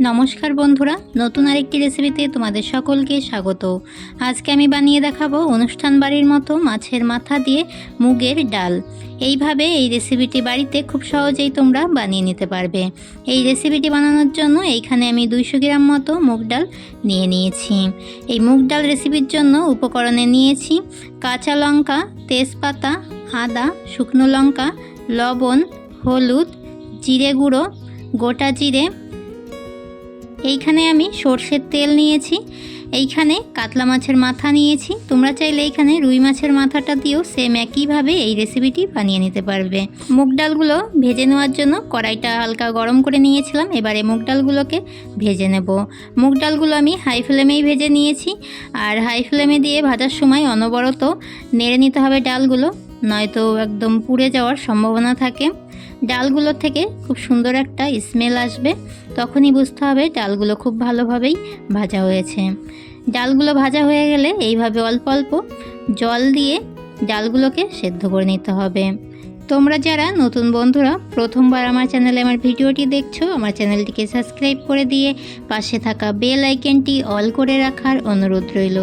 নমস্কার বন্ধুরা, নতুন আরেকটি রেসিপিতে তোমাদের সকলকে স্বাগত। আজকে আমি বানিয়ে দেখাবো অনুষ্ঠান বাড়ির মতো মাছের মাথা দিয়ে মুগের ডাল। এইভাবে এই রেসিপিটি বাড়িতে খুব সহজেই তোমরা বানিয়ে নিতে পারবে। এই রেসিপিটি বানানোর জন্য এইখানে আমি দুইশো গ্রাম মতো মুগ ডাল নিয়ে নিয়েছি। এই মুগ ডাল রেসিপির জন্য উপকরণে নিয়েছি কাঁচা লঙ্কা, তেজপাতা, আদা, শুকনো লঙ্কা, লবণ, হলুদ, জিরে গুঁড়ো, গোটা জিরে এইখানে আমি সর্ষের তেল নিয়েছি, এইখানে কাতলা মাছের মাথা নিয়েছি। তোমরা চাইলে এইখানে রুই মাছের মাথাটা দিয়েও সেম একইভাবে এই রেসিপিটি বানিয়ে নিতে পারবে। মুগ ডালগুলো ভেজে নেওয়ার জন্য কড়াইটা হালকা গরম করে নিয়েছিলাম, এবারে মুগ ডালগুলোকে ভেজে নেব। মুগ ডালগুলো আমি হাই ফ্লেমেই ভেজে নিয়েছি, আর হাই ফ্লেমে দিয়ে ভাজার সময় অনবরত নেড়ে নিতে হবে ডালগুলো, নয়তো একদম পুড়ে যাওয়ার সম্ভাবনা থাকে। ডালগুলো থেকে খুব সুন্দর একটা স্মেল আসবে। তখনই বুঝতে হবে ডালগুলো খুব ভালোভাবেই ভাজা হয়েছে। ডালগুলো ভাজা হয়ে গেলে এইভাবে অল্প অল্প জল দিয়ে ডালগুলোকে সেদ্ধ করে নিতে হবে। তোমরা যারা নতুন বন্ধুরা, প্রথমবার আমার চ্যানেলে আমার ভিডিওটি দেখছ, আমার চ্যানেলটিকে সাবস্ক্রাইব করে দিয়ে পাশে থাকা বেল আইকনটি অল করে রাখার অনুরোধ রইল,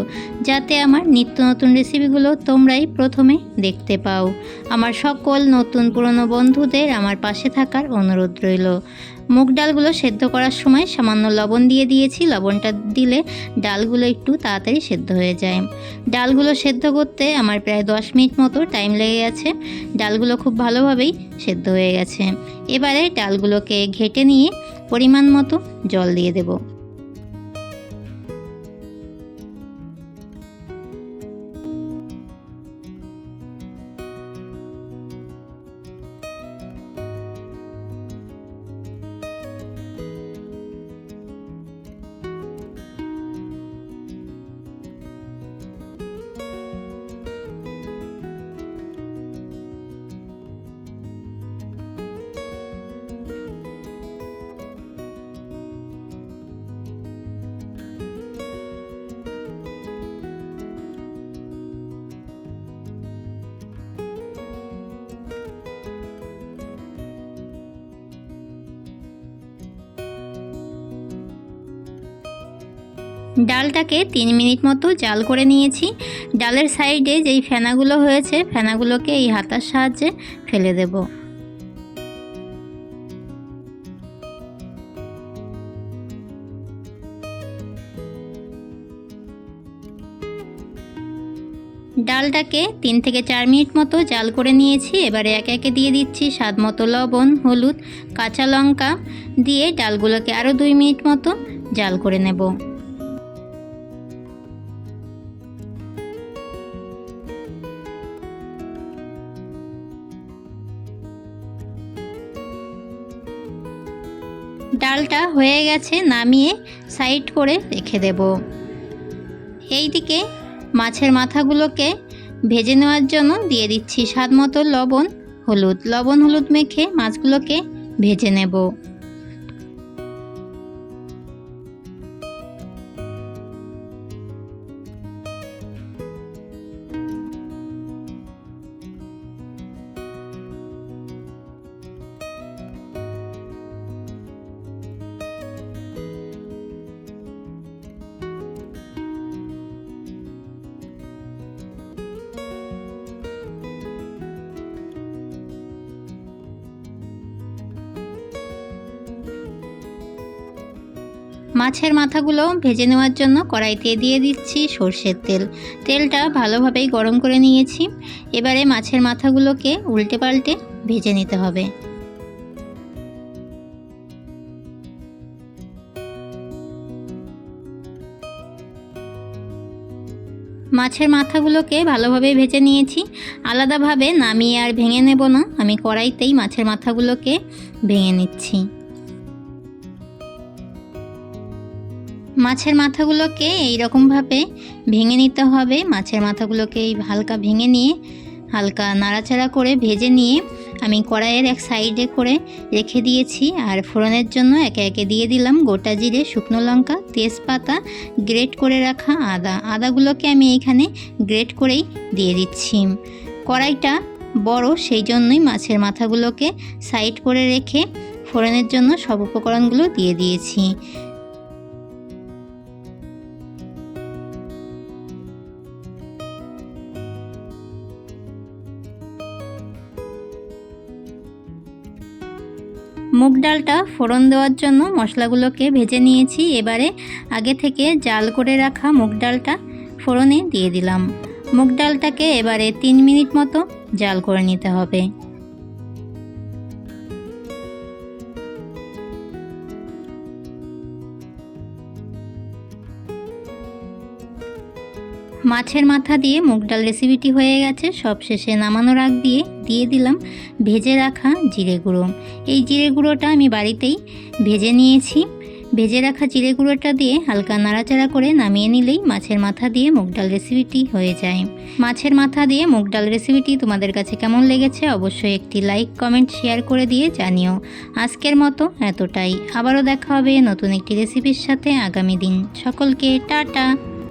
যাতে আমার নিত্য নতুন রেসিপিগুলো তোমরাই প্রথমে দেখতে পাও। আমার সকল নতুন পুরনো বন্ধুদের আমার পাশে থাকার অনুরোধ রইল। মুগ ডালগুলো সেদ্ধ করার সময় সামান্য লবণ দিয়ে দিয়েছি। লবণটা দিলে ডালগুলো একটু তাড়াতাড়ি সেদ্ধ হয়ে যায়। ডালগুলো সেদ্ধ করতে আমার প্রায় দশ মিনিট মতো টাইম লেগে গেছে। ডালগুলো খুব ভালোভাবেই সেদ্ধ হয়ে গেছে। এবারে ডালগুলোকে ঘেটে নিয়ে পরিমাণ মতো জল দিয়ে দেবো। ডালটাকে তিন মিনিট মতো জাল করে নিয়েছি। ডালের সাইডে যেই ফেনাগুলো হয়েছে, ফেনাগুলোকে এই হাতার সাহায্যে ফেলে দেব। ডালটাকে তিন থেকে চার মিনিট মতো জাল করে নিয়েছি। এবারে একে একে দিয়ে দিচ্ছি স্বাদ মতো লবণ, হলুদ, কাঁচা লঙ্কা দিয়ে ডালগুলোকে আরও দুই মিনিট মতো জাল করে নেব। ডালটা হয়ে গেছে নামিয়ে সাইড করে রেখে দেব। এইদিকে মাছের মাথাগুলোকে ভেজে নেওয়ার জন্য দিয়ে দিচ্ছি স্বাদ মতো লবণ, হলুদ। লবণ হলুদ মেখে মাছগুলোকে ভেজে নেব। মাছের মাথাগুলো ভেজে নেওয়ার জন্য কড়াইতে দিয়ে দিচ্ছি সর্ষের তেল। তেলটা ভালোভাবেই গরম করে নিয়েছি। এবারে মাছের মাথাগুলোকে উল্টে পাল্টে ভেজে নিতে হবে। মাছের মাথাগুলোকে ভালোভাবে ভেজে নিয়েছি। আলাদাভাবে নামিয়ে আর ভেঙে নেব না। আমি কড়াইতেই মাছের মাথাগুলোকে ভেঙে নিচ্ছি। মাছের মাথাগুলোকে এই রকমভাবে ভেঙে নিতে হবে। মাছের মাথাগুলোকে এই হালকা ভেঙে নিয়ে, হালকা নাড়াচাড়া করে ভেজে নিয়ে আমি কড়াইয়ের এক সাইডে করে রেখে দিয়েছি। আর ফোড়নের জন্য একে একে দিয়ে দিলাম গোটা জিরে, শুকনো লঙ্কা, তেজপাতা, গ্রেট করে রাখা আদা। আদাগুলোকে আমি এখানে গ্রেট করেই দিয়ে দিচ্ছি। কড়াইটা বড়, সেই জন্যই মাছের মাথাগুলোকে সাইড করে রেখে ফোড়নের জন্য সব উপকরণগুলো দিয়ে দিয়েছি। মুগ ডালটা ফোড়ন দেওয়ার জন্য মশলাগুলোকে ভেজে নিয়েছি। এবারে আগে থেকে জাল করে রাখা মুগ ডালটা ফোড়নে দিয়ে দিলাম। মুগ ডালটাকে এবারে তিন মিনিট মতো জাল করে নিতে হবে। মাছের মাথা দিয়ে মুগ ডাল রেসিপিটি হয়ে গেছে। সবশেষে নামানোর আগ দিয়ে দিয়ে দিলাম। ভেজে রাখা জিরে গুঁড়ো। এই জিরে গুঁড়োটা আমি বাড়িতেই ভেজে নিয়েছি। ভেজে রাখা জিরে গুঁড়োটা দিয়ে হালকা নাড়াচাড়া করে নামিয়ে নিলেই মাছের মাথা দিয়ে মুগ ডাল রেসিপিটি হয়ে যায়। মাছের মাথা দিয়ে মুগ ডাল রেসিপিটি তোমাদের কাছে কেমন লেগেছে অবশ্যই একটি লাইক কমেন্ট শেয়ার করে দিয়ে জানিও। আজকের মতো এতটাই। আবারও দেখা হবে নতুন একটি রেসিপির সাথে আগামী দিন। সকলকে টাটা!